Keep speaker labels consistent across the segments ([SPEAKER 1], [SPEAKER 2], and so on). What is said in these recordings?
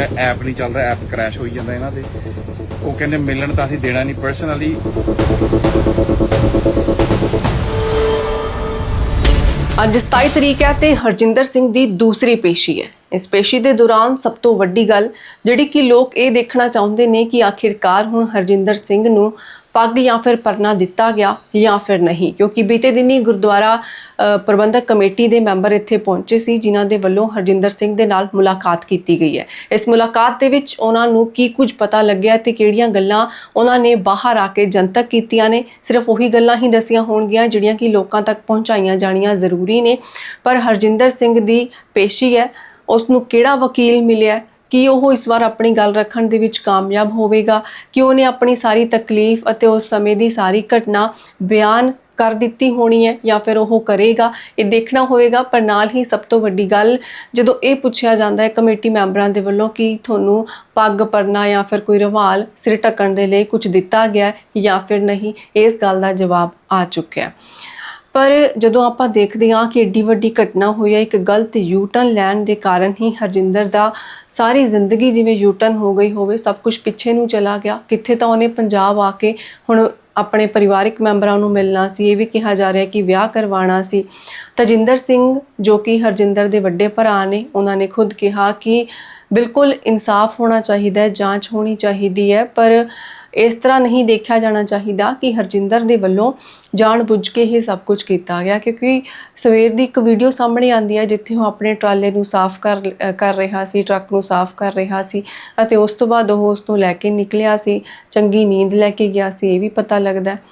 [SPEAKER 1] ਦੱਸਿਆ ਐਪ ਨਹੀਂ ਚੱਲ ਰਿਹਾ, ਐਪ ਕ੍ਰੈਸ਼ ਹੋਈ ਜਾਂਦਾ ਇਹਨਾਂ ਦੇ। ਉਹ ਕਹਿੰਦੇ ਮਿਲਣ ਤਾਂ ਅਸੀਂ ਦੇਣਾ ਨਹੀਂ ਪਰਸਨਲੀ
[SPEAKER 2] ਅੱਜ 27 ਤਰੀਕ ਹੈ ਤੇ ਹਰਜਿੰਦਰ ਸਿੰਘ ਦੀ ਦੂਸਰੀ ਪੇਸ਼ੀ ਹੈ। ਇਸ ਪੇਸ਼ੀ ਦੇ ਦੌਰਾਨ ਸਭ ਤੋਂ ਵੱਡੀ ਗੱਲ ਜਿਹੜੀ ਕਿ ਲੋਕ ਇਹ ਦੇਖਣਾ ਚਾਹੁੰਦੇ ਨੇ ਕਿ ਆਖਿਰਕਾਰ ਹੁਣ ਹਰਜਿੰਦਰ ਸਿੰਘ ਨੂੰ ਪੱਗ ਜਾਂ ਫਿਰ ਪਰਨਾ ਦਿੱਤਾ ਗਿਆ ਜਾਂ ਫਿਰ ਨਹੀਂ। ਕਿਉਂਕਿ ਬੀਤੇ ਦਿਨੀ ਗੁਰਦੁਆਰਾ ਪ੍ਰਬੰਧਕ ਕਮੇਟੀ ਦੇ ਮੈਂਬਰ ਇੱਥੇ ਪਹੁੰਚੇ ਸੀ, ਜਿਨ੍ਹਾਂ ਦੇ ਵੱਲੋਂ ਹਰਜਿੰਦਰ ਸਿੰਘ ਦੇ ਨਾਲ ਮੁਲਾਕਾਤ ਕੀਤੀ ਗਈ ਹੈ। ਇਸ ਮੁਲਾਕਾਤ ਦੇ ਵਿੱਚ ਉਹਨਾਂ ਨੂੰ ਕੀ ਕੁਝ ਪਤਾ ਲੱਗਿਆ ਤੇ ਕਿਹੜੀਆਂ ਗੱਲਾਂ ਉਹਨਾਂ ਨੇ ਬਾਹਰ ਆ ਕੇ ਜਨਤਕ ਕੀਤੀਆਂ ਨੇ, ਸਿਰਫ ਉਹੀ ਗੱਲਾਂ ਹੀ ਦਸੀਆਂ ਹੋਣਗੀਆਂ, ਜਿਹੜੀਆਂ ਕਿ ਲੋਕਾਂ ਤੱਕ ਪਹੁੰਚਾਈਆਂ ਜਾਣੀਆਂ ਜ਼ਰੂਰੀ ਨੇ। ਪਰ ਹਰਜਿੰਦਰ ਸਿੰਘ ਦੀ ਪੇਸ਼ੀ ਹੈ, ਉਸ ਨੂੰ ਕਿਹੜਾ ਵਕੀਲ ਮਿਲਿਆ ਕੀ ਉਹ ਇਸ ਵਾਰ ਆਪਣੀ ਗੱਲ ਰੱਖਣ ਦੇ ਵਿੱਚ ਕਾਮਯਾਬ ਹੋਵੇਗਾ, ਕਿ ਉਹਨੇ ਆਪਣੀ ਸਾਰੀ ਤਕਲੀਫ ਅਤੇ ਉਸ ਸਮੇਂ ਦੀ ਸਾਰੀ ਘਟਨਾ ਬਿਆਨ ਕਰ ਦਿੱਤੀ ਹੋਣੀ ਹੈ ਜਾਂ ਫਿਰ ਉਹ ਕਰੇਗਾ, ਇਹ ਦੇਖਣਾ ਹੋਵੇਗਾ, ਪਰ ਨਾਲ ਹੀ ਸਭ ਤੋਂ ਵੱਡੀ ਗੱਲ ਜਦੋਂ ਇਹ ਪੁੱਛਿਆ ਜਾਂਦਾ ਹੈ ਕਮੇਟੀ ਮੈਂਬਰਾਂ ਦੇ ਵੱਲੋਂ ਕਿ ਤੁਹਾਨੂੰ ਪੱਗ ਪਰਨਾ ਜਾਂ ਫਿਰ ਕੋਈ ਰਵਾਲ ਸਿਰ ਢੱਕਣ ਦੇ ਲਈ ਕੁਝ ਦਿੱਤਾ ਗਿਆ ਜਾਂ ਫਿਰ ਨਹੀਂ, ਇਸ ਗੱਲ ਦਾ ਜਵਾਬ ਆ ਚੁੱਕਿਆ ਹੈ। ਪਰ ਜਦੋਂ ਆਪਾਂ ਦੇਖਦੇ ਹਾਂ ਕਿ ਏਡੀ ਵੱਡੀ ਘਟਨਾ ਹੋਈ ਹੈ, ਇੱਕ ਗਲਤ ਯੂਟਨ ਲੈਣ ਦੇ ਕਾਰਨ ਹੀ ਹਰਜਿੰਦਰ ਦਾ ਸਾਰੀ ਜ਼ਿੰਦਗੀ ਜਿਵੇਂ ਯੂਟਨ ਹੋ ਗਈ ਹੋਵੇ, ਸਭ ਕੁਝ ਪਿੱਛੇ ਨੂੰ ਚਲਾ ਗਿਆ। ਕਿੱਥੇ ਤਾਂ ਉਹਨੇ ਪੰਜਾਬ ਆ ਕੇ ਹੁਣ ਆਪਣੇ ਪਰਿਵਾਰਿਕ ਮੈਂਬਰਾਂ ਨੂੰ ਮਿਲਣਾ ਸੀ, ਇਹ ਵੀ ਕਿਹਾ ਜਾ ਰਿਹਾ ਕਿ ਵਿਆਹ ਕਰਵਾਉਣਾ ਸੀ। ਤਜਿੰਦਰ ਸਿੰਘ, ਜੋ ਕਿ ਹਰਜਿੰਦਰ ਦੇ ਵੱਡੇ ਭਰਾ ਨੇ, ਉਹਨਾਂ ਨੇ ਖੁਦ ਕਿਹਾ ਕਿ ਬਿਲਕੁਲ ਇਨਸਾਫ ਹੋਣਾ ਚਾਹੀਦਾ ਹੈ, ਜਾਂਚ ਹੋਣੀ ਚਾਹੀਦੀ ਹੈ, ਪਰ ਇਸ ਤਰ੍ਹਾਂ ਨਹੀਂ ਦੇਖਿਆ ਜਾਣਾ ਚਾਹੀਦਾ ਕਿ ਹਰਜਿੰਦਰ ਦੇ ਵੱਲੋਂ ਜਾਣ ਬੁੱਝ ਕੇ ਇਹ ਸਭ ਕੁਝ ਕੀਤਾ ਗਿਆ, ਕਿਉਂਕਿ ਸਵੇਰ ਦੀ ਇੱਕ ਵੀਡੀਓ ਸਾਹਮਣੇ ਆਂਦੀ ਹੈ ਜਿੱਥੇ ਉਹ ਆਪਣੇ ਟਰਾਲੇ ਨੂੰ ਸਾਫ਼ ਕਰ ਕਰ ਰਿਹਾ ਸੀ, ਟਰੱਕ ਨੂੰ ਸਾਫ਼ ਕਰ ਰਿਹਾ ਸੀ ਅਤੇ ਉਸ ਤੋਂ ਬਾਅਦ ਉਹ ਉਸ ਨੂੰ ਲੈ ਕੇ ਨਿਕਲਿਆ ਸੀ, ਚੰਗੀ ਨੀਂਦ ਲੈ ਕੇ ਗਿਆ ਸੀ, ਇਹ ਵੀ ਪਤਾ ਲੱਗਦਾ ਹੈ।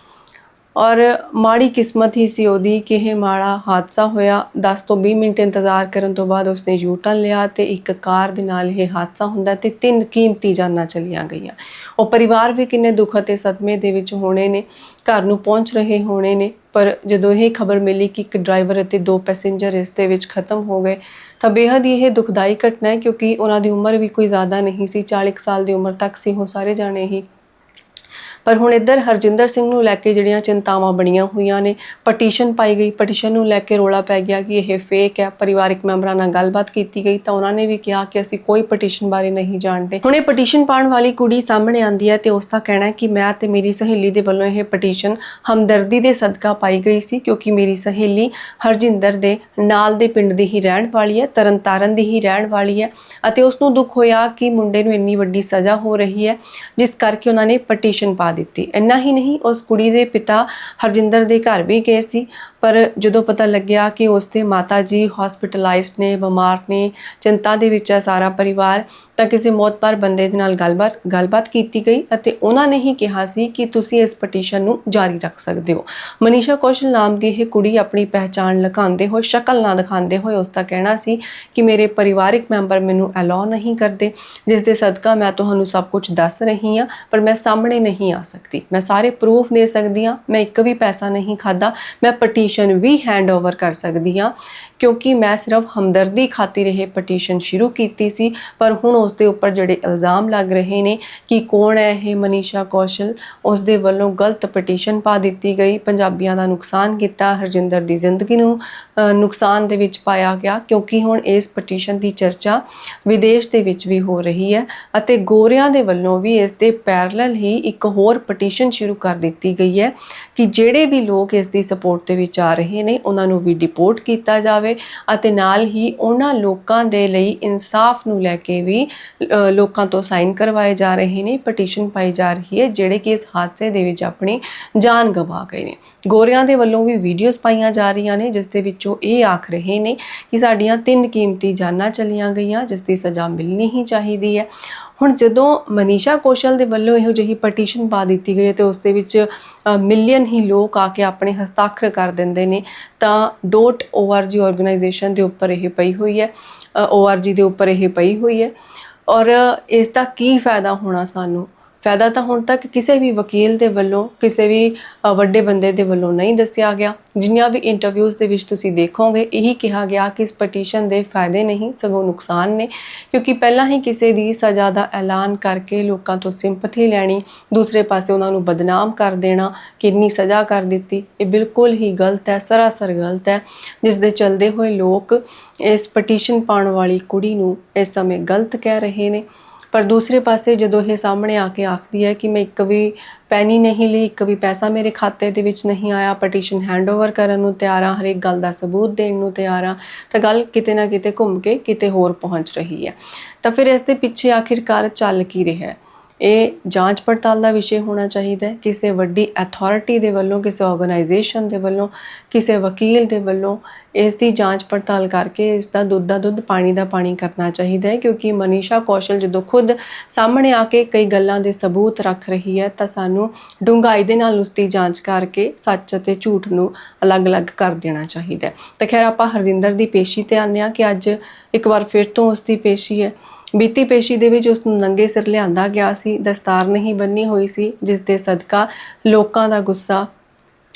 [SPEAKER 2] ਔਰ ਮਾੜੀ ਕਿਸਮਤ ਹੀ ਸੀ ਉਹਦੀ ਕਿ ਇਹ ਮਾੜਾ ਹਾਦਸਾ ਹੋਇਆ। 10 ਤੋਂ 20 ਮਿੰਟ ਇੰਤਜ਼ਾਰ ਕਰਨ ਤੋਂ ਬਾਅਦ ਉਸਨੇ ਯੂਟਰਨ ਲਿਆ ਤੇ ਇੱਕ ਕਾਰ ਦੇ ਨਾਲ ਇਹ ਹਾਦਸਾ ਹੁੰਦਾ ਤੇ ਤਿੰਨ ਕੀਮਤੀ ਜਾਨਾਂ ਚਲੀਆਂ ਗਈਆਂ। ਉਹ ਪਰਿਵਾਰ ਵੀ ਕਿੰਨੇ ਦੁੱਖ ਅਤੇ ਸਦਮੇ ਦੇ ਵਿੱਚ ਹੋਣੇ ਨੇ, ਘਰ ਨੂੰ ਪਹੁੰਚ ਰਹੇ ਹੋਣੇ ਨੇ, ਪਰ ਜਦੋਂ ਇਹ ਖਬਰ ਮਿਲੀ ਕਿ ਇੱਕ ਡਰਾਈਵਰ ਅਤੇ ਦੋ ਪੈਸੇਂਜਰ ਇਸ ਦੇ ਵਿੱਚ ਖਤਮ ਹੋ ਗਏ, ਤਾਂ ਬੇहद ਹੀ ਇਹ ਦੁਖਦਾਈ ਘਟਨਾ ਹੈ ਕਿਉਂਕਿ ਉਹਨਾਂ ਦੀ ਉਮਰ ਵੀ ਕੋਈ ਜ਼ਿਆਦਾ ਨਹੀਂ ਸੀ 40 ਕੁ ਸਾਲ ਦੀ ਉਮਰ ਤੱਕ ਸੀ ਉਹ ਸਾਰੇ ਜਾਣੇ ਹੀ ਪਰ ਹੁਣ ਇੱਧਰ ਹਰਜਿੰਦਰ ਸਿੰਘ ਨੂੰ ਲੈ ਕੇ ਜਿਹੜੀਆਂ ਚਿੰਤਾਵਾਂ ਬਣੀਆਂ ਹੋਈਆਂ ਨੇ ਪਟੀਸ਼ਨ ਪਾਈ ਗਈ ਪਟੀਸ਼ਨ ਨੂੰ ਲੈ ਕੇ ਰੋਲਾ ਪੈ ਗਿਆ ਕਿ ਇਹ ਫੇਕ ਹੈ, ਪਰਿਵਾਰਕ ਮੈਂਬਰਾਂ ਨਾਲ ਗੱਲਬਾਤ ਕੀਤੀ ਗਈ ਤਾਂ ਉਹਨਾਂ ਨੇ ਵੀ ਕਿਹਾ ਕਿ ਅਸੀਂ ਕੋਈ ਪਟੀਸ਼ਨ ਬਾਰੇ ਨਹੀਂ ਜਾਣਦੇ। ਹੁਣ ਇਹ ਪਟੀਸ਼ਨ ਪਾਉਣ ਵਾਲੀ ਕੁੜੀ ਸਾਹਮਣੇ ਆਂਦੀ ਹੈ ਤੇ ਉਸ ਦਾ ਕਹਿਣਾ ਹੈ ਕਿ ਮੈਂ ਤੇ ਮੇਰੀ ਸਹੇਲੀ ਦੇ ਵੱਲੋਂ ਇਹ ਪਟੀਸ਼ਨ ਹਮਦਰਦੀ ਦੇ ਸਦਕਾ ਪਾਈ ਗਈ ਸੀ ਕਿਉਂਕਿ ਮੇਰੀ ਸਹੇਲੀ ਹਰਜਿੰਦਰ ਦੇ ਨਾਲ ਦੇ ਪਿੰਡ ਦੀ ਹੀ ਰਹਿਣ ਵਾਲੀ ਹੈ, ਤਰਨਤਾਰਨ ਦੀ ਹੀ ਰਹਿਣ ਵਾਲੀ ਹੈ ਅਤੇ ਉਸ ਨੂੰ ਦੁੱਖ ਹੋਇਆ ਕਿ ਮੁੰਡੇ ਨੂੰ ਇੰਨੀ ਵੱਡੀ ਸਜ਼ਾ ਹੋ ਰਹੀ ਹੈ, ਜਿਸ ਕਰਕੇ ਉਹਨਾਂ ਨੇ ਪਟੀਸ਼ਨ ਪਾ ਦਿੱਤੀ। ਇੰਨਾ ਹੀ ਨਹੀਂ ਉਸ ਕੁੜੀ ਦੇ ਪਿਤਾ ਹਰਜਿੰਦਰ ਦੇ ਘਰ ਵੀ ਗਏ ਸੀ। ਪਰ ਜਦੋਂ ਪਤਾ ਲੱਗਿਆ ਕਿ ਉਸ ਦੇ ਮਾਤਾ ਜੀ ਹਸਪੀਟਲਾਈਜ਼ਡ ਨੇ, ਬਿਮਾਰ ਨੇ, ਚਿੰਤਾ ਦੇ ਵਿੱਚ ਹੈ ਸਾਰਾ ਪਰਿਵਾਰ, ਤਾਂ ਕਿਸੇ ਮੌਤਬਰ ਬੰਦੇ ਦੇ ਨਾਲ ਗੱਲਬਾਤ ਗੱਲਬਾਤ ਕੀਤੀ ਗਈ ਅਤੇ ਉਹਨਾਂ ਨੇ ਹੀ ਕਿਹਾ ਸੀ ਕਿ ਤੁਸੀਂ ਇਸ ਪਟੀਸ਼ਨ ਨੂੰ ਜਾਰੀ ਰੱਖ ਸਕਦੇ ਹੋ। ਮਨੀਸ਼ਾ ਕੌਸ਼ਲ ਨਾਮ ਦੀ ਇਹ ਕੁੜੀ ਆਪਣੀ ਪਹਿਚਾਣ ਲੁਕਾਉਂਦੇ ਹੋਏ, ਸ਼ਕਲ ਨਾ ਦਿਖਾਉਂਦੇ ਹੋਏ ਉਸ ਦਾ ਕਹਿਣਾ ਸੀ ਕਿ ਮੇਰੇ ਪਰਿਵਾਰਿਕ ਮੈਂਬਰ ਮੈਨੂੰ ਅਲਾਉ ਨਹੀਂ ਕਰਦੇ ਜਿਸ ਦੇ ਸਦਕਾ ਮੈਂ ਤੁਹਾਨੂੰ ਸਭ ਕੁਝ ਦੱਸ ਰਹੀ ਹਾਂ, ਪਰ ਮੈਂ ਸਾਹਮਣੇ ਨਹੀਂ ਆ ਸਕਦੀ। ਮੈਂ ਸਾਰੇ ਪ੍ਰੂਫ ਦੇ ਸਕਦੀ ਹਾਂ, ਮੈਂ ਇੱਕ ਵੀ ਪੈਸਾ ਨਹੀਂ ਖਾਦਾ ਮੈਂ ਪਟੀ ਪਟੀਸ਼ਨ ਵੀ ਹੈਂਡ ਓਵਰ ਕਰ ਸਕਦੀ ਹਾਂ, ਕਿਉਂਕਿ ਮੈਂ ਸਿਰਫ ਹਮਦਰਦੀ ਖਾਤਰ ਇਹ ਪਟੀਸ਼ਨ ਸ਼ੁਰੂ ਕੀਤੀ ਸੀ, ਪਰ ਹੁਣ ਉਸ ਦੇ ਉੱਪਰ ਜਿਹੜੇ ਇਲਜ਼ਾਮ ਲੱਗ ਰਹੇ ਨੇ ਕਿ ਕੌਣ ਹੈ ਇਹ ਮਨੀਸ਼ਾ ਕੌਸ਼ਲ ਉਸ ਦੇ ਵੱਲੋਂ ਗਲਤ ਪਟੀਸ਼ਨ ਪਾ ਦਿੱਤੀ ਗਈ, ਪੰਜਾਬੀਆਂ ਦਾ ਨੁਕਸਾਨ ਕੀਤਾ, ਹਰਜਿੰਦਰ ਦੀ ਜ਼ਿੰਦਗੀ ਨੂੰ ਨੁਕਸਾਨ ਦੇ ਵਿੱਚ ਪਾਇਆ ਗਿਆ, ਕਿਉਂਕਿ ਹੁਣ ਇਸ ਪਟੀਸ਼ਨ ਦੀ ਚਰਚਾ ਵਿਦੇਸ਼ ਦੇ ਵਿੱਚ ਵੀ ਹੋ ਰਹੀ ਹੈ ਅਤੇ ਗੋਰਿਆਂ ਦੇ ਵੱਲੋਂ ਵੀ ਇਸ ਦੇ ਪੈਰਲਲ ਹੀ ਇੱਕ ਹੋਰ ਪਟੀਸ਼ਨ ਸ਼ੁਰੂ ਕਰ ਦਿੱਤੀ ਗਈ ਹੈ ਕਿ ਜਿਹੜੇ ਵੀ ਲੋਕ ਇਸ ਦੀ ਸਪੋਰਟ ਦੇ ਵਿੱਚ ਜਾ ਰਹੇ ਨੇ, ਉਹਨਾਂ ਨੂੰ ਵੀ ਡਿਪੋਰਟ ਕੀਤਾ ਜਾਵੇ ਅਤੇ ਨਾਲ ਹੀ ਉਹਨਾਂ ਲੋਕਾਂ ਦੇ ਲਈ ਇਨਸਾਫ ਨੂੰ ਲੈ ਕੇ ਵੀ ਲੋਕਾਂ ਤੋਂ ਸਾਈਨ ਕਰਵਾਏ ਜਾ ਰਹੇ ਨੇ ਪਟੀਸ਼ਨ ਪਾਈ ਜਾ ਰਹੀ ਹੈ, ਜਿਹੜੇ ਕਿ ਇਸ ਹਾਦਸੇ ਦੇ ਵਿੱਚ ਆਪਣੀ ਜਾਨ ਗਵਾ ਗਏ ਨੇ। ਗੋਰਿਆਂ ਦੇ ਵੱਲੋਂ ਵੀ ਵੀਡੀਓਜ਼ ਪਾਈਆਂ ਜਾ ਰਹੀਆਂ ਨੇ, ਜਿਸ ਦੇ ਵਿੱਚੋਂ ਇਹ ਆਖ ਰਹੇ ਨੇ ਕਿ ਸਾਡੀਆਂ ਤਿੰਨ ਕੀਮਤੀ ਜਾਨਾਂ ਚਲੀਆਂ ਗਈਆਂ, ਜਿਸ ਦੀ ਸਜ਼ਾ ਮਿਲਣੀ ਹੀ ਚਾਹੀਦੀ ਹੈ। ਹੁਣ ਜਦੋਂ ਮਨੀਸ਼ਾ ਕੌਸ਼ਲ ਦੇ ਵੱਲੋਂ ਇਹੋ ਜਿਹੀ ਪਟੀਸ਼ਨ ਪਾ ਦਿੱਤੀ ਗਈ ਹੈ ਤੇ ਉਸ ਦੇ ਵਿੱਚ ਮਿਲੀਅਨ ਹੀ ਲੋਕ ਆ ਕੇ ਆਪਣੇ ਹਸਤਾਖਰ ਕਰ ਦਿੰਦੇ ਨੇ, ਤਾਂ .org ਆਰਗੇਨਾਈਜੇਸ਼ਨ ਦੇ ਉੱਪਰ ਇਹ ਪਈ ਹੋਈ ਹੈ org ਦੇ ਉੱਪਰ ਇਹ ਪਈ ਹੋਈ ਹੈ ਔਰ ਇਸ ਦਾ ਕੀ ਫਾਇਦਾ ਹੋਣਾ ਸਾਨੂੰ? ਫਾਇਦਾ ਤਾਂ ਹੁਣ ਤੱਕ ਕਿਸੇ ਵੀ ਵਕੀਲ ਦੇ ਵੱਲੋਂ, ਕਿਸੇ ਵੀ ਵੱਡੇ ਬੰਦੇ ਦੇ ਵੱਲੋਂ ਨਹੀਂ ਦੱਸਿਆ ਗਿਆ। ਜਿੰਨੀਆਂ ਵੀ ਇੰਟਰਵਿਊਜ਼ ਦੇ ਵਿੱਚ ਤੁਸੀਂ ਦੇਖੋਗੇ, ਇਹੀ ਕਿਹਾ ਗਿਆ ਕਿ ਇਸ ਪਟੀਸ਼ਨ ਦੇ ਫਾਇਦੇ ਨਹੀਂ, ਸਗੋਂ ਨੁਕਸਾਨ ਨੇ। ਕਿਉਂਕਿ ਪਹਿਲਾਂ ਹੀ ਕਿਸੇ ਦੀ ਸਜ਼ਾ ਦਾ ਐਲਾਨ ਕਰਕੇ ਲੋਕਾਂ ਤੋਂ ਸਿੰਪਥੀ ਲੈਣੀ, ਦੂਸਰੇ ਪਾਸੇ ਉਹਨਾਂ ਨੂੰ ਬਦਨਾਮ ਕਰ ਦੇਣਾ, ਕਿੰਨੀ ਸਜ਼ਾ ਕਰ ਦਿੱਤੀ, ਇਹ ਬਿਲਕੁਲ ਹੀ ਗਲਤ ਹੈ, ਸਰਾਸਰ ਗਲਤ ਹੈ। ਜਿਸ ਦੇ ਚਲਦੇ ਹੋਏ ਲੋਕ ਇਸ ਪਟੀਸ਼ਨ ਪਾਉਣ ਵਾਲੀ ਕੁੜੀ ਨੂੰ ਇਸ ਸਮੇਂ ਗਲਤ ਕਹਿ ਰਹੇ ਨੇ। ਪਰ ਦੂਸਰੇ ਪਾਸੇ ਜਦੋਂ ਇਹ ਸਾਹਮਣੇ ਆ ਕੇ ਆਖਦੀ ਹੈ ਕਿ ਮੈਂ ਇੱਕ ਵੀ ਪੈਨੀ ਨਹੀਂ ਲਈ, ਇੱਕ ਵੀ ਪੈਸਾ ਮੇਰੇ ਖਾਤੇ ਦੇ ਵਿੱਚ ਨਹੀਂ ਆਇਆ ਪਟੀਸ਼ਨ ਹੈਂਡਓਵਰ ਕਰਨ ਨੂੰ ਤਿਆਰ ਹਾਂ, ਹਰੇਕ ਗੱਲ ਦਾ ਸਬੂਤ ਦੇਣ ਨੂੰ ਤਿਆਰ ਹਾਂ, ਤਾਂ ਗੱਲ ਕਿਤੇ ਨਾ ਕਿਤੇ ਘੁੰਮ ਕੇ ਕਿਤੇ ਹੋਰ ਪਹੁੰਚ ਰਹੀ ਹੈ। ਤਾਂ ਫਿਰ ਇਸ ਦੇ ਪਿੱਛੇ ਆਖਿਰਕਾਰ ਚੱਲ ਕੀ ਰਿਹਾ ਹੈ? ਇਹ ਜਾਂਚ ਪੜਤਾਲ ਦਾ ਵਿਸ਼ੇ ਹੋਣਾ ਚਾਹੀਦਾ ਹੈ। ਕਿਸੇ ਵੱਡੀ ਅਥਾਰਟੀ ਦੇ ਵੱਲੋਂ, ਕਿਸੇ ਆਰਗੇਨਾਈਜੇਸ਼ਨ ਦੇ ਵੱਲੋਂ, ਕਿਸੇ ਵਕੀਲ ਦੇ ਵੱਲੋਂ ਇਸ ਦੀ ਜਾਂਚ ਪੜਤਾਲ ਕਰਕੇ ਇਸ ਦਾ ਦੁੱਧ ਦਾ ਦੁੱਧ, ਪਾਣੀ ਦਾ ਪਾਣੀ ਕਰਨਾ ਚਾਹੀਦਾ ਹੈ। ਕਿਉਂਕਿ ਮਨੀਸ਼ਾ ਕੌਸ਼ਲ ਜਦੋਂ ਖੁਦ ਸਾਹਮਣੇ ਆ ਕੇ ਕਈ ਗੱਲਾਂ ਦੇ ਸਬੂਤ ਰੱਖ ਰਹੀ ਹੈ, ਤਾਂ ਸਾਨੂੰ ਡੂੰਘਾਈ ਦੇ ਨਾਲ ਉਸ ਦੀ ਜਾਂਚ ਕਰਕੇ ਸੱਚ ਅਤੇ ਝੂਠ ਨੂੰ ਅਲੱਗ-ਅਲੱਗ ਕਰ ਦੇਣਾ ਚਾਹੀਦਾ ਹੈ। ਤਾਂ ਖੈਰ, ਆਪਾਂ ਹਰਜਿੰਦਰ ਦੀ ਪੇਸ਼ੀ ਤੇ ਆਉਂਦੇ ਹਾਂ ਕਿ ਅੱਜ ਇੱਕ ਵਾਰ ਫਿਰ ਤੋਂ ਉਸ ਦੀ ਪੇਸ਼ੀ ਹੈ। ਬੀਤੀ ਪੇਸ਼ੀ ਦੇ ਵਿੱਚ ਉਸ ਨੂੰ ਨੰਗੇ ਸਿਰ ਲਿਆਂਦਾ ਗਿਆ ਸੀ, ਦਸਤਾਰ ਨਹੀਂ ਬੰਨੀ ਹੋਈ ਸੀ ਜਿਸ ਦੇ ਸਦਕਾ ਲੋਕਾਂ ਦਾ ਗੁੱਸਾ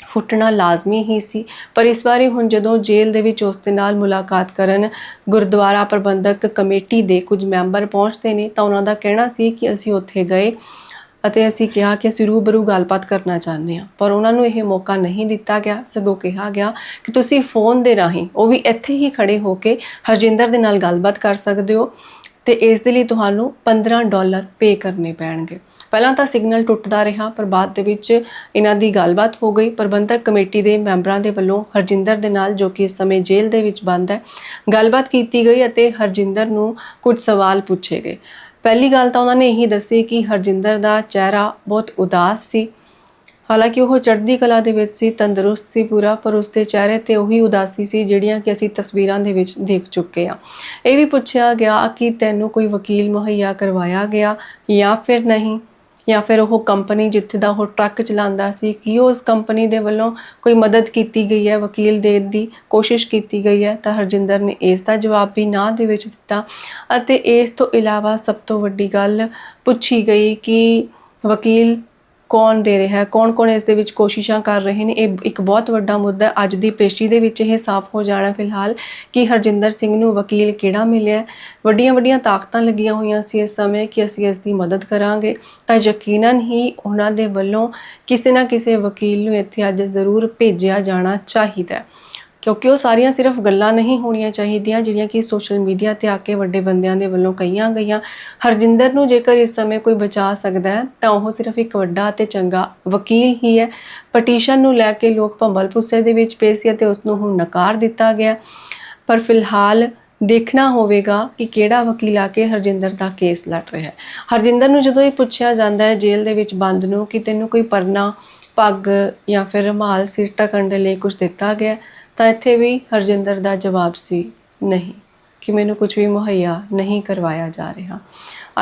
[SPEAKER 2] ਫੁੱਟਣਾ ਲਾਜ਼ਮੀ ਹੀ ਸੀ। ਪਰ ਇਸ ਵਾਰੀ ਹੁਣ ਜਦੋਂ ਜੇਲ੍ਹ ਦੇ ਵਿੱਚ ਉਸ ਦੇ ਨਾਲ ਮੁਲਾਕਾਤ ਕਰਨ ਗੁਰਦੁਆਰਾ ਪ੍ਰਬੰਧਕ ਕਮੇਟੀ ਦੇ ਕੁਝ ਮੈਂਬਰ ਪਹੁੰਚਦੇ ਨੇ, ਤਾਂ ਉਹਨਾਂ ਦਾ ਕਹਿਣਾ ਸੀ ਕਿ ਅਸੀਂ ਉੱਥੇ ਗਏ ਅਤੇ ਅਸੀਂ ਕਿਹਾ ਕਿ ਅਸੀਂ ਰੂਬਰੂ ਗੱਲਬਾਤ ਕਰਨਾ ਚਾਹੁੰਦੇ ਹਾਂ। ਪਰ ਉਹਨਾਂ ਨੂੰ ਇਹ ਮੌਕਾ ਨਹੀਂ ਦਿੱਤਾ ਗਿਆ। ਸਗੋਂ ਕਿਹਾ ਗਿਆ ਕਿ ਤੁਸੀਂ ਫੋਨ ਦੇ ਰਾਹੀਂ ਉਹ ਵੀ ਇੱਥੇ ਹੀ ਖੜੇ ਹੋ ਕੇ ਹਰਜਿੰਦਰ ਦੇ ਨਾਲ ਗੱਲਬਾਤ ਕਰ ਸਕਦੇ ਹੋ। ਤੇ ਇਸ ਦੇ ਲਈ ਤੁਹਾਨੂੰ 15 ਡਾਲਰ ਪੇ ਕਰਨੇ ਪੈਣਗੇ। ਪਹਿਲਾਂ ਤਾਂ ਸਿਗਨਲ ਟੁੱਟਦਾ ਰਿਹਾ, ਪਰ ਬਾਅਦ ਦੇ ਵਿੱਚ ਇਹਨਾਂ ਦੀ ਗੱਲਬਾਤ ਹੋ ਗਈ। ਪ੍ਰਬੰਧਕ ਕਮੇਟੀ ਦੇ ਮੈਂਬਰਾਂ ਦੇ ਵੱਲੋਂ ਹਰਜਿੰਦਰ ਦੇ ਨਾਲ, ਜੋ ਕਿ ਇਸ ਸਮੇਂ ਜੇਲ੍ਹ ਦੇ ਵਿੱਚ ਬੰਦ ਹੈ, ਗੱਲਬਾਤ ਕੀਤੀ ਗਈ ਅਤੇ ਹਰਜਿੰਦਰ ਨੂੰ ਕੁਝ ਸਵਾਲ ਪੁੱਛੇ ਗਏ। ਪਹਿਲੀ ਗੱਲ ਤਾਂ ਉਹਨਾਂ ਨੇ ਇਹੀ ਦੱਸੀ ਕਿ ਹਰਜਿੰਦਰ ਦਾ ਚਿਹਰਾ ਬਹੁਤ ਉਦਾਸ ਸੀ। ਹਾਲਾਂਕਿ ਉਹ ਚੜ੍ਹਦੀ ਕਲਾ ਦੇ ਵਿੱਚ ਸੀ, ਤੰਦਰੁਸਤ ਸੀ ਪੂਰਾ, ਪਰ ਉਸਦੇ ਚਿਹਰੇ ਤੇ ਉਹੀ ਉਦਾਸੀ ਸੀ ਜਿਹੜੀਆਂ ਕਿ ਅਸੀਂ ਤਸਵੀਰਾਂ ਦੇ ਵਿੱਚ ਦੇਖ ਚੁੱਕੇ ਹਾਂ। ਇਹ ਵੀ ਪੁੱਛਿਆ ਗਿਆ ਕਿ ਤੈਨੂੰ ਕੋਈ ਵਕੀਲ ਮੁਹੱਈਆ ਕਰਵਾਇਆ ਗਿਆ ਜਾਂ ਫਿਰ ਨਹੀਂ? ਜਾਂ ਫਿਰ ਉਹ ਕੰਪਨੀ ਜਿੱਥੇ ਦਾ ਉਹ ਟਰੱਕ ਚਲਾਉਂਦਾ ਸੀ, ਕੀ ਉਸ ਕੰਪਨੀ ਦੇ ਵੱਲੋਂ ਕੋਈ ਮਦਦ ਕੀਤੀ ਗਈ ਹੈ, ਵਕੀਲ ਦੇਣ ਦੀ ਕੋਸ਼ਿਸ਼ ਕੀਤੀ ਗਈ ਹੈ? ਤਾਂ ਹਰਜਿੰਦਰ ਨੇ ਇਸ ਦਾ ਜਵਾਬ ਵੀ ਨਾ ਦੇ ਵਿੱਚ ਦਿੱਤਾ ਅਤੇ ਇਸ ਤੋਂ ਇਲਾਵਾ ਸਭ ਤੋਂ ਵੱਡੀ ਗੱਲ ਪੁੱਛੀ ਗਈ ਕਿ ਵਕੀਲ ਕੌਣ ਦੇ ਰਿਹਾ ਹੈ, ਕੌਣ-ਕੌਣ ਇਸ ਦੇ ਵਿੱਚ ਕੋਸ਼ਿਸ਼ਾਂ ਕਰ ਰਹੇ ਨੇ, ਇਹ ਇੱਕ ਬਹੁਤ ਵੱਡਾ ਮੁੱਦਾ ਹੈ। ਅੱਜ ਦੀ ਪੇਸ਼ੀ ਦੇ ਵਿੱਚ ਇਹ ਸਾਫ਼ ਹੋ ਜਾਣਾ ਫਿਲਹਾਲ ਕਿ ਹਰਜਿੰਦਰ ਸਿੰਘ ਨੂੰ ਵਕੀਲ ਕਿਹੜਾ ਮਿਲਿਆ ਵੱਡੀਆਂ-ਵੱਡੀਆਂ ਤਾਕਤਾਂ ਲੱਗੀਆਂ ਹੋਈਆਂ ਸੀ ਇਸ ਸਮੇਂ ਕਿ ਅਸੀਂ ਇਸ ਦੀ ਮਦਦ ਕਰਾਂਗੇ। ਤਾਂ ਯਕੀਨਨ ਹੀ ਉਹਨਾਂ ਦੇ ਵੱਲੋਂ ਕਿਸੇ ਨਾ ਕਿਸੇ ਵਕੀਲ ਨੂੰ ਇੱਥੇ ਅੱਜ ਜ਼ਰੂਰ ਭੇਜਿਆ ਜਾਣਾ ਚਾਹੀਦਾ ਹੈ। ਕਿਉਂਕਿ ਉਹ ਸਾਰੀਆਂ ਸਿਰਫ ਗੱਲਾਂ ਨਹੀਂ ਹੋਣੀਆਂ ਚਾਹੀਦੀਆਂ, ਜਿਹੜੀਆਂ ਕਿ ਸੋਸ਼ਲ ਮੀਡੀਆ ਤੇ ਆ ਕੇ ਵੱਡੇ ਬੰਦਿਆਂ ਦੇ ਵੱਲੋਂ ਕਹੀਆਂ ਗਈਆਂ। ਹਰਜਿੰਦਰ ਨੂੰ ਜੇਕਰ ਇਸ ਸਮੇਂ ਕੋਈ ਬਚਾ ਸਕਦਾ ਹੈ, ਤਾਂ ਉਹ ਸਿਰਫ ਇੱਕ ਵੱਡਾ ਤੇ ਚੰਗਾ ਵਕੀਲ ਹੀ ਹੈ। ਪਟੀਸ਼ਨ ਨੂੰ ਲੈ ਕੇ ਲੋਕ ਭੰਬਲ ਪੁੱਸੇ ਦੇ ਵਿੱਚ ਪਏ ਸੀ ਅਤੇ ਉਸ ਨੂੰ ਹੁਣ ਨਕਾਰ ਦਿੱਤਾ ਗਿਆ ਪਰ ਫਿਲਹਾਲ ਦੇਖਣਾ ਹੋਵੇਗਾ ਕਿ ਕਿਹੜਾ ਵਕੀਲ ਆ ਕੇ ਹਰਜਿੰਦਰ ਦਾ ਕੇਸ ਲੜ ਰਿਹਾ ਹੈ। ਹਰਜਿੰਦਰ ਨੂੰ ਜਦੋਂ ਇਹ ਪੁੱਛਿਆ ਜਾਂਦਾ ਹੈ ਜੇਲ੍ਹ ਦੇ ਵਿੱਚ ਬੰਦ ਨੂੰ ਕਿ ਤੈਨੂੰ ਕੋਈ ਪਰਨਾ, ਪੱਗ ਜਾਂ ਫਿਰ ਰੁਮਾਲ ਸਿਰ ਢੱਕਣ ਦੇ ਲਈ ਕੁਝ ਦਿੱਤਾ ਗਿਆ ਤਾਂ ਇੱਥੇ ਵੀ ਹਰਜਿੰਦਰ ਦਾ ਜਵਾਬ ਸੀ, ਨਹੀਂ, ਕਿ ਮੈਨੂੰ ਕੁਝ ਵੀ ਮੁਹੱਈਆ ਨਹੀਂ ਕਰਵਾਇਆ ਜਾ ਰਿਹਾ।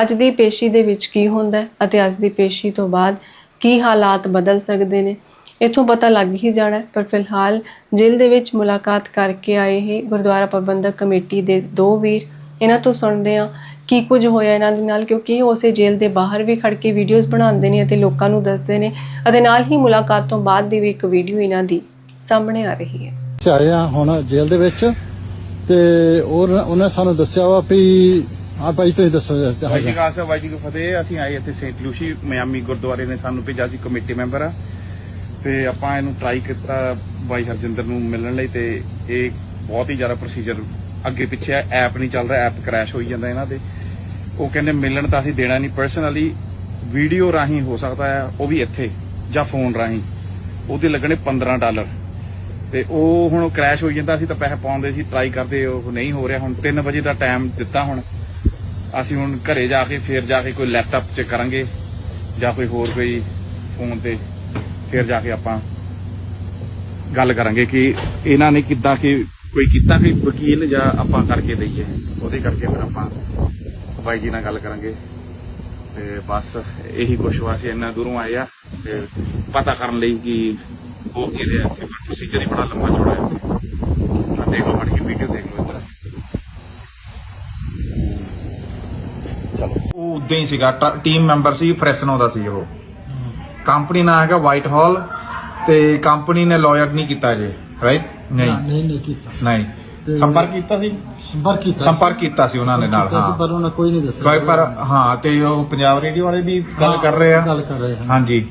[SPEAKER 2] ਅੱਜ ਦੀ ਪੇਸ਼ੀ ਦੇ ਵਿੱਚ ਕੀ ਹੁੰਦਾ ਅਤੇ ਅੱਜ ਦੀ ਪੇਸ਼ੀ ਤੋਂ ਬਾਅਦ ਕੀ ਹਾਲਾਤ ਬਦਲ ਸਕਦੇ ਨੇ? ਇਥੋਂ ਪਤਾ ਲੱਗ ਹੀ ਜਾਣਾ ਪਰ ਫਿਲਹਾਲ ਜੇਲ੍ਹ ਦੇ ਵਿੱਚ ਮੁਲਾਕਾਤ ਕਰਕੇ ਆਏ ਹੀ ਗੁਰਦੁਆਰਾ ਪ੍ਰਬੰਧਕ ਕਮੇਟੀ ਦੇ ਦੋ ਵੀਰ ਇਹਨਾਂ ਤੋਂ ਸੁਣਦੇ ਆ ਕੀ ਕੁਝ ਹੋਇਆ ਇਹਨਾਂ ਦੇ ਨਾਲ, ਕਿਉਂਕਿ ਇਹ ਉਸੇ ਜੇਲ੍ਹ ਦੇ ਬਾਹਰ ਵੀ ਖੜ ਕੇ ਵੀਡੀਓਜ਼ ਬਣਾਉਂਦੇ ਨੇ ਅਤੇ ਲੋਕਾਂ ਨੂੰ ਦੱਸਦੇ ਨੇ ਅਤੇ ਨਾਲ ਹੀ ਮੁਲਾਕਾਤ ਤੋਂ ਬਾਅਦ ਦੀ ਵੀ ਇੱਕ ਵੀਡੀਓ ਇਹਨਾਂ ਦੀ ਸਾਹਮਣੇ ਆ ਰਹੀ ਹੈ।
[SPEAKER 3] ਆਏ ਆ ਹੁਣ ਜੇਲ੍ਹ ਦੇ ਵਿੱਚ ਤੇ ਉਹ ਉਹਨੇ ਸਾਨੂੰ ਦੱਸਿਆ ਵਾ ਵੀ ਆ ਭਾਈ ਤੁਸੀਂ ਦੱਸੋ ਜੀ
[SPEAKER 1] ਵਾਹਿਗੁਰੂ ਕਾ ਖਾਲਸਾ ਵਾਹਿਗੁਰੂ ਜੀ ਕੀ ਫਤਿਹ। ਅਸੀਂ ਆਏ ਇੱਥੇ ਸੇਂਟ ਲੂਸ਼ੀ ਮਿਆਮੀ ਗੁਰਦੁਆਰੇ ਨੇ ਸਾਨੂੰ ਭੇਜਿਆ ਸੀ ਕਮੇਟੀ ਮੈਂਬਰ ਆ ਤੇ ਆਪਾਂ ਇਹਨੂੰ ਟਰਾਈ ਕੀਤਾ ਬਾਈ ਹਰਜਿੰਦਰ ਨੂੰ ਮਿਲਣ ਲਈ ਤੇ ਇਹ ਬਹੁਤ ਹੀ ਜ਼ਿਆਦਾ ਪ੍ਰੋਸੀਜਰ ਅੱਗੇ ਪਿੱਛੇ ਐਪ ਨਹੀਂ ਚੱਲ ਰਿਹਾ ਐਪ ਕ੍ਰੈਸ਼ ਹੋਈ ਜਾਂਦਾ ਇਹਨਾਂ ਦੇ। ਉਹ ਕਹਿੰਦੇ ਮਿਲਣ ਤਾਂ ਅਸੀਂ ਦੇਣਾ ਨਹੀਂ। ਪਰਸਨਲੀ ਵੀਡੀਓ ਰਾਹੀਂ ਹੋ ਸਕਦਾ ਹੈ ਉਹ ਵੀ ਇੱਥੇ ਜਾਂ ਫੋਨ ਰਾਹੀਂ। ਉਹਦੇ ਲੱਗਣੇ 15 ਡਾਲਰ। ਤੇ ਉਹ ਹੁਣ ਕ੍ਰੈਸ਼ ਹੋਈ ਜਾਂਦਾ ਸੀ ਤਾਂ ਪੈਸੇ ਪਾਉਂਦੇ ਸੀ ਟਰਾਈ ਕਰਦੇ, ਉਹ ਨਹੀਂ ਹੋ ਰਿਹਾ। ਹੁਣ 3 ਵਜੇ ਦਾ ਟਾਈਮ ਦਿੱਤਾ ਹੁਣ। ਅਸੀਂ ਹੁਣ ਘਰੇ ਜਾ ਕੇ, ਫੇਰ ਜਾ ਕੇ ਕੋਈ ਲੈਪਟਾਪ 'ਚ ਕਰਾਂਗੇ, ਜਾਂ ਕੋਈ ਹੋਰ ਕੋਈ ਫੋਨ ਤੇ, ਫੇਰ ਜਾ ਕੇ ਆਪਾਂ ਗੱਲ ਕਰਾਂਗੇ ਕਿ ਇਹਨਾਂ ਨੇ ਕਿੱਦਾਂ ਕਿ ਕੋਈ ਕੀਤਾ ਕਿ ਵਕੀਲ ਜਾਂ ਆਪਾਂ ਕਰਕੇ ਦਈਏ। ਉਹਦੇ ਕਰਕੇ ਫਿਰ ਆਪਾਂ ਬਾਈ ਜੀ ਨਾਲ ਗੱਲ ਕਰਾਂਗੇ। ਤੇ ਬਸ ਇਹੀ ਕੁਛ ਵਾ ਇੰਨਾ ਦੂਰੋਂ ਆਏ ਆ, ਤੇ ਪਤਾ ਕਰਨ ਲਈ ਕਿ ਉਹ ਕੀ ਰਿਹਾ। ਇੱਥੇ ਪ੍ਰੋਸੀਜਰ ਹੀ ਬੜਾ ਲੰਮਾ ਚੌੜਾ ਹੈ ਤਾਂ ਦੇਖੋ ਬੜੀ ਵੀਡੀਓ ਦੇਖ ਲਓ ਚਲੋ। ਉਹ
[SPEAKER 4] ਉਦਾਂ ਹੀ ਸੀਗਾ। ਟੀਮ ਮੈਂਬਰ ਸੀ ਫ੍ਰੈਸਨੋ ਦਾ ਸੀ ਉਹ। ਕੰਪਨੀ ਨਾਂ ਹੈਗਾ ਵਾਈਟ ਹਾਲ ਤੇ ਕੰਪਨੀ ਨੇ ਲਾਇਰ ਨਹੀਂ ਕੀਤਾ ਜੇ ਰਾਈਟ ਨਹੀਂ।
[SPEAKER 3] ਨਹੀਂ ਨਹੀਂ ਕੀਤਾ।
[SPEAKER 4] ਨਹੀਂ। ਸੰਪਰਕ ਕੀਤਾ ਸੀ?
[SPEAKER 3] ਸੰਪਰਕ ਕੀਤਾ
[SPEAKER 4] ਸੰਪਰਕ ਕੀਤਾ ਸੀ ਉਹਨਾਂ ਦੇ ਨਾਲ ਹਾਂ।
[SPEAKER 3] ਪਰ ਉਹਨਾਂ ਕੋਈ ਨਹੀਂ ਦੱਸਿਆ।
[SPEAKER 4] ਕੋਈ ਪਰ ਹਾਂ ਤੇ ਉਹ ਪੰਜਾਬ ਰੇਡੀਓ ਵਾਲੇ ਵੀ ਗੱਲ ਕਰ ਰਹੇ ਆ।
[SPEAKER 3] ਗੱਲ ਕਰ ਰਹੇ ਹਨ।
[SPEAKER 4] ਹਾਂਜੀ।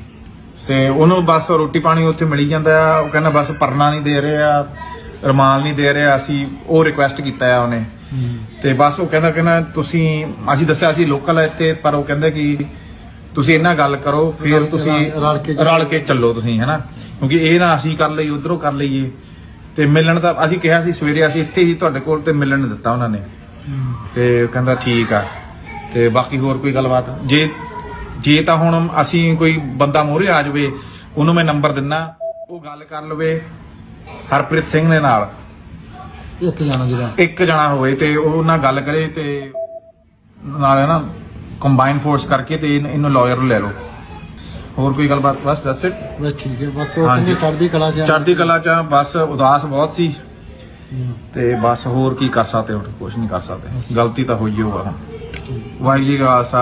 [SPEAKER 4] ਤੇ ਉਹਨੂੰ ਬਸ ਰੋਟੀ ਪਾਣੀ ਉੱਥੇ ਮਿਲੀ ਜਾਂਦਾ ਆ। ਉਹ ਕਹਿੰਦਾ ਬਸ ਪਰਨਾ ਨਹੀਂ ਦੇ ਰਹੇ ਰਮਾਲ ਨਹੀਂ ਦੇ ਰਹੇ ਅਸੀਂ ਉਹ ਰਿਕੁਐਸਟ ਕੀਤਾ ਆ ਉਹਨੇ।
[SPEAKER 3] ਹੂੰ।
[SPEAKER 4] ਤੇ ਬਸ ਉਹ ਕਹਿੰਦਾ ਕਹਿੰਦਾ ਤੁਸੀਂ ਅਸੀਂ ਦੱਸਿਆ ਅਸੀਂ ਲੋਕਲ ਆ ਇੱਥੇ ਪਰ ਉਹ ਕਹਿੰਦੇ ਕਿ ਤੁਸੀਂ ਇਹਨਾਂ ਗੱਲ ਕਰੋ ਫਿਰ ਤੁਸੀਂ
[SPEAKER 3] ਰਲ- ਕੇ
[SPEAKER 4] ਚੱਲੋ। ਤੁਸੀਂ ਹੈਨਾ? ਕਿਉਂਕਿ ਇਹ ਨਾ ਅਸੀਂ ਕਰ ਲਈ ਉਧਰੋਂ ਕਰ ਲਈਏ। ਤੇ ਮਿਲਣ ਦਾ ਅਸੀਂ ਕਿਹਾ ਸੀ ਸਵੇਰੇ ਅਸੀਂ ਇੱਥੇ ਹੀ ਤੁਹਾਡੇ ਕੋਲ ਤੇ ਮਿਲਣ ਦਿੱਤਾ ਉਹਨਾਂ ਨੇ।
[SPEAKER 3] ਹੂੰ।
[SPEAKER 4] ਤੇ ਕਹਿੰਦਾ ਠੀਕ ਆ। ਤੇ ਬਾਕੀ ਹੋਰ ਕੋਈ ਗੱਲਬਾਤ? ਜੇ ਜੇ ਤਾਂ ਹੁਣ ਅਸੀਂ ਕੋਈ ਬੰਦਾ ਮੋਰੇ ਆ ਜਾਵੇ ਉਹਨੂੰ ਮੈਂ ਨੰਬਰ ਦਿੰਨਾ ਉਹ ਗੱਲ ਕਰ ਲਵੇ ਹਰਪ੍ਰੀਤ ਸਿੰਘ ਦੇ ਨਾਲ।
[SPEAKER 3] ਇੱਕ ਜਾਣਾ ਜਿਹੜਾ।
[SPEAKER 4] ਇੱਕ ਜਣਾ ਹੋਵੇ ਤੇ ਉਹ ਨਾਲ ਗੱਲ ਕਰੇ ਤੇ ਨਾਲ ਨਾ ਕੰਬਾਈਨ ਫੋਰਸ ਕਰਕੇ ਤੇ ਇਹਨ- ਇਹਨੂੰ ਲਾਇਰ ਲੈ ਲਓ। ਹੋਰ ਕੋਈ ਗੱਲਬਾਤ? ਬਸ ਦੱਸ ਇਟ
[SPEAKER 3] ਬਸ ਠੀਕ ਹੈ ਬਾਕੀ ਉਹ
[SPEAKER 4] ਹਾਂਜੀ।
[SPEAKER 3] ਕਹਿੰਦੇ ਚੜ੍ਹਦੀ ਕਲਾ ਚ ਆ।
[SPEAKER 4] ਚੜ੍ਹਦੀ ਕਲਾ ਚ ਆ, ਬਸ ਉਦਾਸ ਬਹੁਤ ਸੀ।
[SPEAKER 3] ਹੂੰ।
[SPEAKER 4] ਤੇ ਬਸ ਹੋਰ ਕੀ ਕਰ ਸਕਦੇ ਹੁਣ ਕੁਝ ਨਹੀਂ ਕਰ ਸਕਦੇ। ਗਲਤੀ ਤਾਂ ਹੋਈ ਹੋਆ ਹੁਣ। ਵਾਹਿਗੁਰੂ ਜੀ ਕਾ ਖਾਲਸਾ।